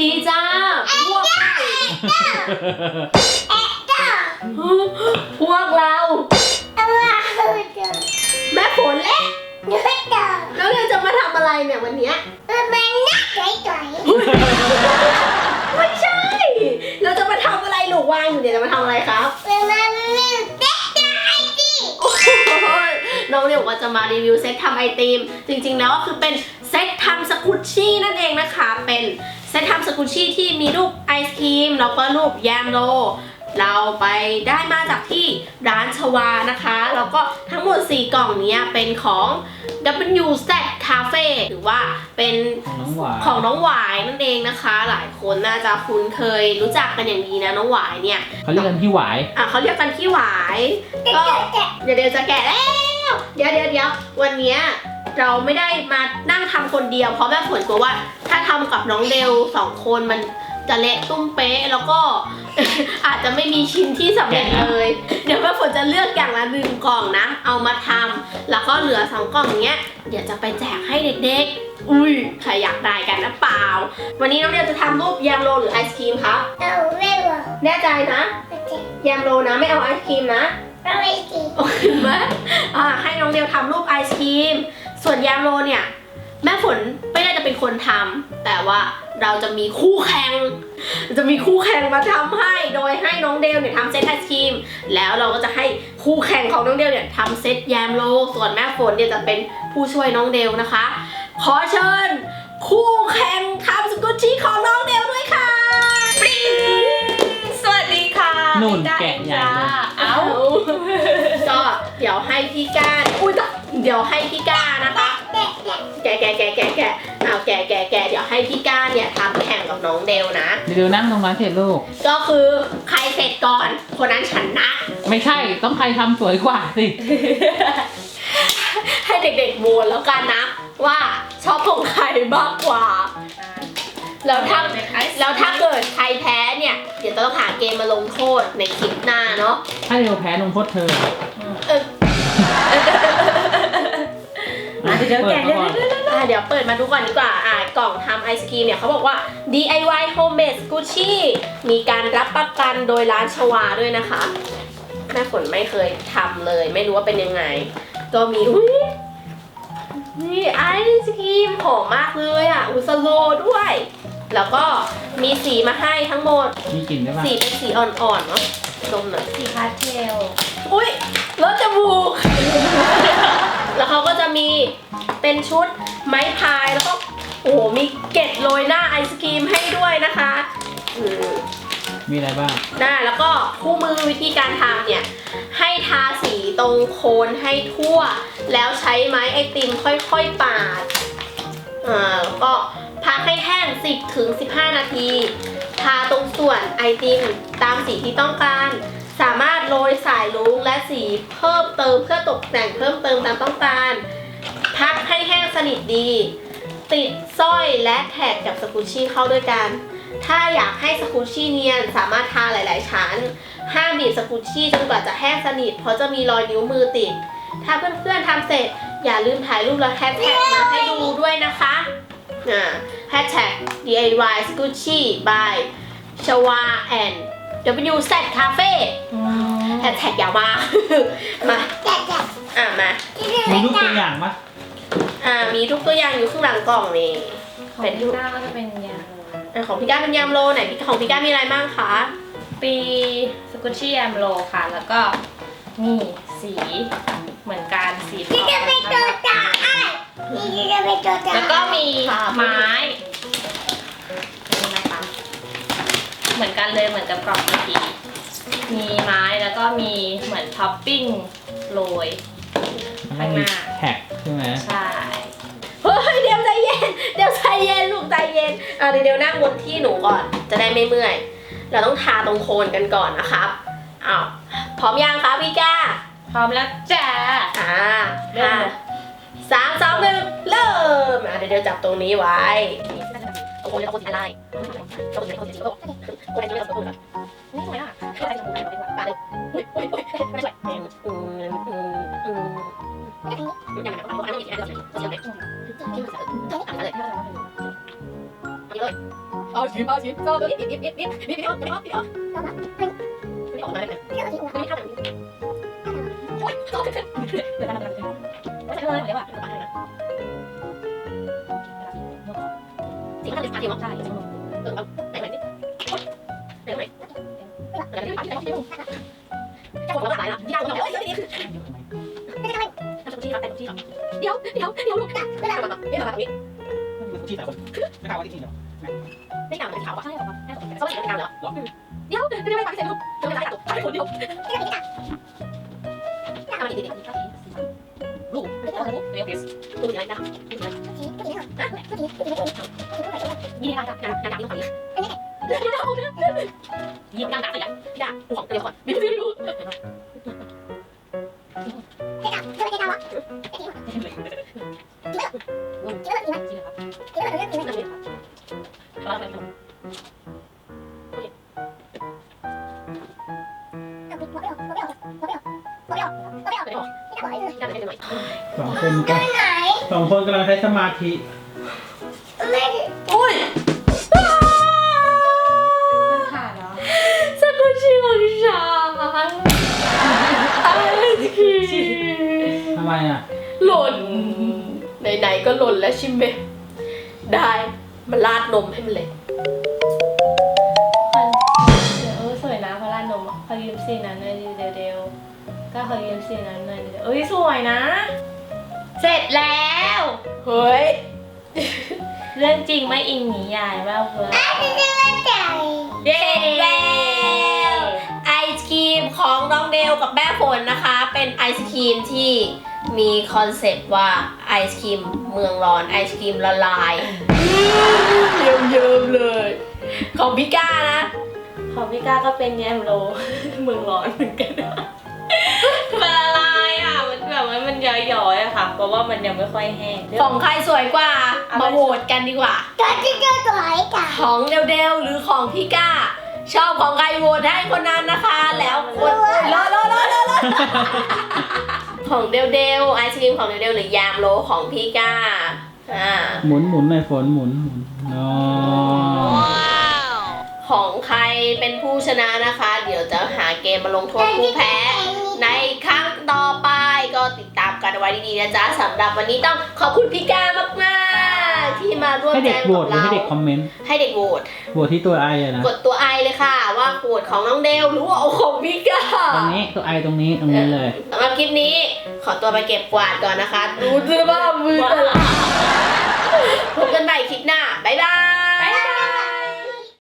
ดีจ้าพวกพวกเรา แม่ฝนเละแล้วเราจะมาทำอะไรเนี่ยวันเนี้ยไม่ใช่ เราจะมาทำอะไรหลูกวางอยู่เนี่ยจะมาทำอะไรครับ โอ้โหน้องเรียกว่าจะมารีวิวเซตทำไอติม จริงๆแล้วก็คือเป็นเซตทำสกุชชี่นั่นเองนะคะ เป็น เซตทำสกุชชี่ที่มีรูปไอศครีมแล้วก็รูปแยมโลเราไปได้มาจากที่ร้านชวานะคะ แล้วก็ทั้งหมด 4 กล่องเนี้ยเป็นของ W Z Cafe หรือว่าเป็นของน้องหวานของน้องหวายนั่นเองนะคะ หลายคนน่าจะคุ้นเคยรู้จักกันอย่างดีนะน้องหวายเนี่ยเขาเรียกกันพี่หวายอะเขาเรียกกันขี้หวายก็เดี๋ยวเดี๋ยวจะแกะแล้ว เดี๋ยวเดี๋ยวเดี๋ยววันเนี้ย เราไม่ได้มานั่งทำคนเดียวเพราะแม่ฝนกลัวว่า ถ้าทำกับน้องเดลสองคนมันจะเละตุ้มเป๊ะแล้วก็ อาจจะไม่มีชิ้นที่สำเร็จเลย เดี๋ยวแม่ฝนจะเลือกอย่างละหนึ่งกล่องนะ เอามาทำแล้วก็เหลือสองกล่องเนี้ยเดี๋ยวจะไปแจกให้เด็กๆ อุ้ยใครอยากได้กันนะเปล่า วันนี้น้องเดลจะทำรูปแยมโลหรือไอศครีมครับแน่ใจนะแยมโลนะไม่เอาไอศครีมนะโอเคไหมอ่าให้น้องเดียวทำรูปไอศครีม ส่วนยามโรเนี่ย แม่ฝนไม่ได้จะเป็นคนทำแต่ว่าเราจะมีคู่แข่งจะมีคู่แข่งมาทำให้ โดยให้น้องเดลเนี่ยทำเซตไอศครีม แล้วเราก็จะให้คู่แข่งของน้องเดลเนี่ยทำเซตแยมโล ส่วนแม่ฝนเนี่ยจะเป็นผู้ช่วยน้องเดลนะคะ ขอเชิญ คู่แข่งทำสกุชชี่ของน้องเดลด้วยค่ะปริ้งสวัสดีค่ะนุ่นพี่แกะใหญ่จ้าเลย เอ้า ก็เดี๋ยวให้พี่ก้านอุ้ยตะเดี๋ยวให้พี่ก้านะคะ แกะแกะแกะแกะแกเอาแกะแกะแกะเดี๋ยวให้พี่ก้าเนี่ยทำแข่งกับน้องเดลนะ เดี๋ยวนั่งตรงนั้นเถอะลูก ก็คือใครเสร็จก่อน คนนั้นชนะ ไม่ใช่ต้องใครทำสวยกว่าสิ ให้เด็กๆโหวตแล้วกันนะ ว่าชอบของใครมากกว่า แล้วถ้าแล้วถ้าเกิดใครแพ้เนี่ย เดี๋ยวต้องหาเกมมาลงโทษในคลิปหน้าเนาะถ้าเร็วแพ้ลงโทษเธอเออ อะเดี๋ยวแกะเปิดมาก่อนเดี๋ยวเดี๋ยวเดี๋ยว อะเดี๋ยวเปิดมาดูก่อนดีกว่าอะกล่องทำไอศครีมเนี่ยเขาบอกว่า DIY homemade Gucci มีการรับประกันโดยร้านชวาด้วยนะคะแม่ฝนไม่เคยทำเลย ไม่รู้ว่าเป็นยังไง ก็มีอุ้ยนี่ไอศครีมหอมมากเลยอะอุสโลด้วย แล้วก็มีสีมาให้ทั้งหมด มีกลิ่นได้ปะสีเป็นสีอ่อนๆเนาะดมหน่อยสีพาสเทลอุ้ยรถจมูก แล้วเขาก็จะมีเป็นชุด ไม้พายแล้วก็โอ้โหมีเกล็ดโรยหน้าไอศครีมให้ด้วยนะคะอืมมีอะไรบ้าง ได้แล้วก็คู่มือวิธีการทำเนี่ย ให้ทาสีตรงโคนให้ทั่ว แล้วใช้ไม้ไอติมค่อยๆปาดอ่าแล้วก็พักให้แห้ง 10ถึง15 นาที ทาตรงส่วนไอติมตามสีที่ต้องการ สามารถโรยสายรุ้งและสีเพิ่มเติมเพื่อตกแต่งเพิ่มเติมตามต้องการ พักให้แห้งสนิทดี ติดสร้อยและแท็กกับสกุชชี่เข้าด้วยกัน ถ้าอยากให้สกุชชี่เนียนสามารถทาหลาย ๆ ชั้น ห้ามบีบสกุชชี่จนกว่าจะแห้งสนิท เพราะจะมีรอยนิ้วมือติด ถ้าเพื่อนๆทำเสร็จ อย่าลืมถ่ายรูปแล้วแฮชแท็กมาให้ดูด้วยนะคะอ่าแฮชแท็ก DIY Squishy by ชวา and WZ Cafe แฮชแท็กยาวมากมา อะมา มีรูปตัวอย่างปะ อ่ามีทุกตัวอย่างอยู่ข้างหลังกล่องนี่ของพี่ต้าก็จะเป็นยาโรอะของพี่ก้าเป็นยามโลไหนพี่ของพี่ก้ามีอะไรบ้างคะปีสกุชชี่แอมโลค่ะ แล้วก็นี่สีเหมือนกันสีทองแล้วก็มีไม้นี่นะคะเหมือนกันเลยเหมือนกับกล่องเมื่อกี้มีไม้แล้วก็มีเหมือนท็อปปิ้งโรย ข้างหน้า แท็กใช่ไหมใช่ เฮ้ยเดี๋ยวใจเย็น เดี๋ยวใจเย็นลูกใจเย็นอะเดี๋ยวเดี๋ยวนั่งบนที่หนูก่อน จะได้ไม่เมื่อย เราต้องทาตรงโคนกันก่อนนะครับอ้าวพร้อมยังคะพี่ก้า พร้อมแล้วจ้าอ่าเริ่มอ่าสามสองหนึ่งเริ่มอะเดี๋ยวเดี๋ยวจับตรงนี้ไว้ตรงโคนจะตรงโคนสีอะไรตรงโคนสีโคนสีโคนสีโคนสีโคนสีโคนนี่ทำไมอะปา เอาชิมเอาชิมก็นิดนิดนิดนิดนิดนิดนิดนิดนิดนิดนิดออกมาเลยไม่ทำแบบนี้โอ๊ยเดี๋ยวทำแบบนี้ไม่ใช่เลยเดี๋ยวอะจริงๆถ้าเป็นสมาธิมั้งใช่เออเอาไหนไหนดิไหนไหนไหนไหนไหนไหนจะผมว่าหลายละที่เราเฮ้ยนี่คือทำชี้ครับแต่ชี้ครับเดี๋ยวเดี๋ยวเดี๋ยวลูกเวลาแบบนี้แบบนี้มันชี้สายคนไม่กล้าว่าที่นี่หรอได้กาวเป็นขาวอะใช่หรอเขาไม่เห็นเป็นกาวเหรอเดี๋ยวเดี๋ยวไม่ไปเสร็จลูกจะไม่ได้ตัวไปคนเดียวทำดีดีลูกเดี๋ยวลูกเดี๋ยวเดี๋ยวลูกยังไงนะยี่ห้อการการการที่เขายี่ห้อการการอย่างด่าของเดียวก่อ 你也不让拿自己来，你咋不慌？这就换，没事。 สองคนก็สองคนกำลังใช้สมาธิอุ้ยมันขาดเหรอสกุชิของฉันไอศครีมทำไมอะ หล่น ไหนๆก็หล่นแล้วชิมเมได้มาลาดนมให้มันเลยเดี๋ยวเออสวยนะพระราชนมอะขอยืมสีนั้นหน่อยดิเร็วๆ ก็ขอยืมสีนั้นหน่อยดิเอ้ยสวยนะ เสร็จแล้ว เฮ้ย เรื่องจริงไม่อิงนิยายว่าเพื่อเย้แล้วไอศครีมของน้องเดลกับแม่ฝนนะคะ เป็นไอศครีมที่มีคอนเซปต์ว่าไอศครีมเมืองร้อนไอศครีมละลายเยิ้มๆเลย ของพี่ก้านะ ของพี่ก้าก็เป็นแยมโลเมืองร้อนเหมือนกันมัน ย้อยๆอะค่ะ เพราะว่ามันยังไม่ค่อยแห้ง ของใครสวยกว่าเอาไปมาโหวตกันดีกว่าของเดลเดลหรือของพี่ก้า ชอบของใครโหวตให้คนนั้นนะคะ แล้วคนรอรอรอรอรอของเดลเดลไอศครีมของเดลเดลหรือยามโลของพี่ก้าอ่าหมุนหมุนหน่อยฝนหมุนหมุนอ๋อของใครเป็นผู้ชนะนะคะ เดี๋ยวจะหาเกมมาลงโทษผู้แพ้ ในครั้งต่อไปก็ ติดตามกันเอาไว้ดีๆนะจ๊ะสำหรับวันนี้ต้องขอบคุณพี่ก้ามากๆ ที่มาร่วมให้แจเด็กมโหวกัตบหรือเราให้เด็กคอมเมนต์ให้เด็กโหวตโหวตที่ตัวไออะนะกดตัวไอเลยค่ะ ว่าโหวตของน้องเดลหรือว่าเอาของพี่ก้า ตรงนี้ตัวไอตรงนี้ตรงนี้เลย สำหรับคลิปนี้ขอตัวไปเก็บกวาดก่อนนะคะ ดูสิว่ามือตลาดพบกันใหม่คลิปหน้า บ๊ายบาย